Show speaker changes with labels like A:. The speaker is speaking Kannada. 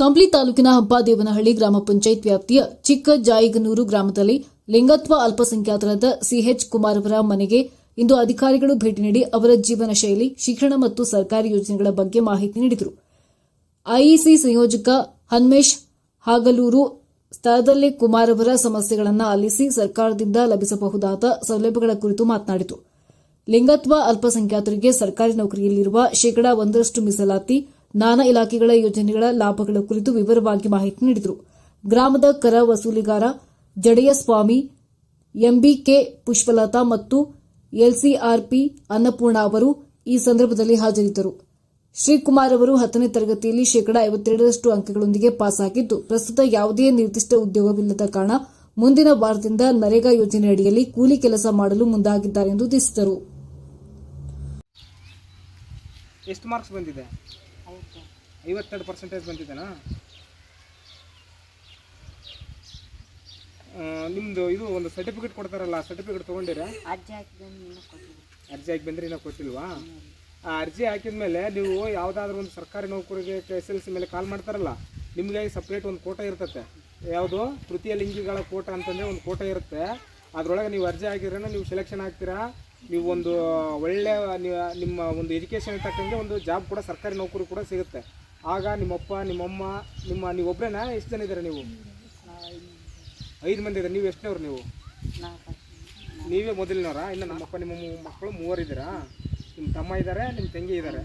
A: ಕಂಪ್ಲಿ ತಾಲೂಕಿನ ಹಬ್ಬದೇವನಹಳ್ಳಿ ಗ್ರಾಮ ಪಂಚಾಯತ್ ವ್ಯಾಪ್ತಿಯ ಚಿಕ್ಕ ಜಾಯಿಗನೂರು ಗ್ರಾಮದಲ್ಲಿ ಲಿಂಗತ್ವ ಅಲ್ಪಸಂಖ್ಯಾತರಾದ ಸಿಎಚ್ ಕುಮಾರ್ ಅವರ ಮನೆಗೆ ಇಂದು ಅಧಿಕಾರಿಗಳು ಭೇಟಿ ನೀಡಿ ಅವರ ಜೀವನ ಶೈಲಿ, ಶಿಕ್ಷಣ ಮತ್ತು ಸರ್ಕಾರಿ ಯೋಜನೆಗಳ ಬಗ್ಗೆ ಮಾಹಿತಿ ನೀಡಿದರು. ಐಇಸಿ ಸಂಯೋಜಕ ಹನ್ಮೇಶ್ ಹಾಗಲೂರು ಸ್ಥಳದಲ್ಲೇ ಕುಮಾರ್ ಅವರ ಸಮಸ್ಯೆಗಳನ್ನು ಆಲಿಸಿ ಸರ್ಕಾರದಿಂದ ಲಭಿಸಬಹುದಾದ ಸೌಲಭ್ಯಗಳ ಕುರಿತು ಮಾತನಾಡಿತು. ಲಿಂಗತ್ವ ಅಲ್ಪಸಂಖ್ಯಾತರಿಗೆ ಸರ್ಕಾರಿ ನೌಕರಿಯಲ್ಲಿರುವ ಶೇಕಡಾ ಒಂದರಷ್ಟು ಮೀಸಲಾತಿ ನಾನಾ ಇಲಾಖೆಗಳ ಯೋಜನೆಗಳ ಲಾಭಗಳ ಕುರಿತು ವಿವರವಾಗಿ ಮಾಹಿತಿ ನೀಡಿದರು. ಗ್ರಾಮದ ಕರ ವಸೂಲಿಗಾರ ಜಡೆಯಸ್ವಾಮಿ, ಎಂಬಿಕೆ ಪುಷ್ಪಲತಾ ಮತ್ತು ಎಲ್ಸಿಆರ್ಪಿ ಅನ್ನಪೂರ್ಣ ಅವರು ಈ ಸಂದರ್ಭದಲ್ಲಿ ಹಾಜರಿದ್ದರು. ಶ್ರೀಕುಮಾರ್ ಅವರು ಹತ್ತನೇ ತರಗತಿಯಲ್ಲಿ ಶೇಕಡಾ ಐವತ್ತೆರಡರಷ್ಟು ಅಂಕಗಳೊಂದಿಗೆ ಪಾಸ್ ಆಗಿದ್ದು, ಪ್ರಸ್ತುತ ಯಾವುದೇ ನಿರ್ದಿಷ್ಟ ಉದ್ಯೋಗವಿಲ್ಲದ ಕಾರಣ ಮುಂದಿನ ವಾರದಿಂದ ನರೇಗಾ ಯೋಜನೆಯಡಿಯಲ್ಲಿ ಕೂಲಿ ಕೆಲಸ ಮಾಡಲು ಮುಂದಾಗಿದ್ದಾರೆ ಎಂದು ತಿಳಿಸಿದರು.
B: ಮಾರ್ಕ್ಸ್ ಬಂದಿದೆ? ಐವತ್ತೆರಡು ಪರ್ಸೆಂಟೇಜ್ ಬಂದಿದೆನಾ? ನಿಮ್ಮದು ಇದು ಒಂದು ಸರ್ಟಿಫಿಕೇಟ್ ಕೊಡ್ತಾರಲ್ಲ ಸರ್ಟಿಫಿಕೇಟ್ ತೊಗೊಂಡಿರಾ? ಅರ್ಜಿ ಹಾಕಿ ಬಂದ್ರೆ ಇನ್ನೂ ಕೊಟ್ಟಿಲ್ವಾ? ಆ ಅರ್ಜಿ ಹಾಕಿದ ಮೇಲೆ ನೀವು ಯಾವುದಾದ್ರೂ ಒಂದು ಸರ್ಕಾರಿ ನೌಕರಿಗೆ ಎಸ್ ಎಲ್ ಸಿ ಮೇಲೆ ಕಾಲ್ ಮಾಡ್ತಾರಲ್ಲ ನಿಮಗೆ ಸಪ್ರೇಟ್ ಒಂದು ಕೋಟ ಇರ್ತತೆ. ಯಾವುದು? ತೃತೀಯ ಲಿಂಗಿಗಳ ಕೋಟ ಅಂತಂದರೆ ಒಂದು ಕೋಟ ಇರುತ್ತೆ. ಅದರೊಳಗೆ ನೀವು ಅರ್ಜಿ ಹಾಕಿದ್ರೆ ನೀವು ಸೆಲೆಕ್ಷನ್ ಆಗ್ತೀರಾ? ನೀವು ಒಂದು ಒಳ್ಳೆ ನಿಮ್ಮ ಒಂದು ಎಜುಕೇಷನ್ ತಕ್ಕಂಗೆ ಒಂದು ಜಾಬ್ ಕೂಡ ಸರ್ಕಾರಿ ನೌಕರಿ ಕೂಡ ಸಿಗುತ್ತೆ. ಆಗ ನಿಮ್ಮಪ್ಪ, ನಿಮ್ಮಮ್ಮ, ನಿಮ್ಮ ನೀವು ಒಬ್ಬರೇನಾ ಎಷ್ಟು ಜನ ಇದ್ದಾರೆ ನೀವು? ಐದು ಮಂದಿ ಇದ್ದಾರೆ? ನೀವು ಎಷ್ಟನವ್ರು ನೀವು? ನೀವೇ ಮೊದಲಿನವರಾ? ಇನ್ನು ನಮ್ಮಪ್ಪ, ನಿಮ್ಮ ಮಕ್ಕಳು ಮೂವರಿದ್ದೀರಾ? ನಿಮ್ಮ ತಮ್ಮ ಇದ್ದಾರೆ, ನಿಮ್ಮ ತಂಗಿ ಇದ್ದಾರೆ.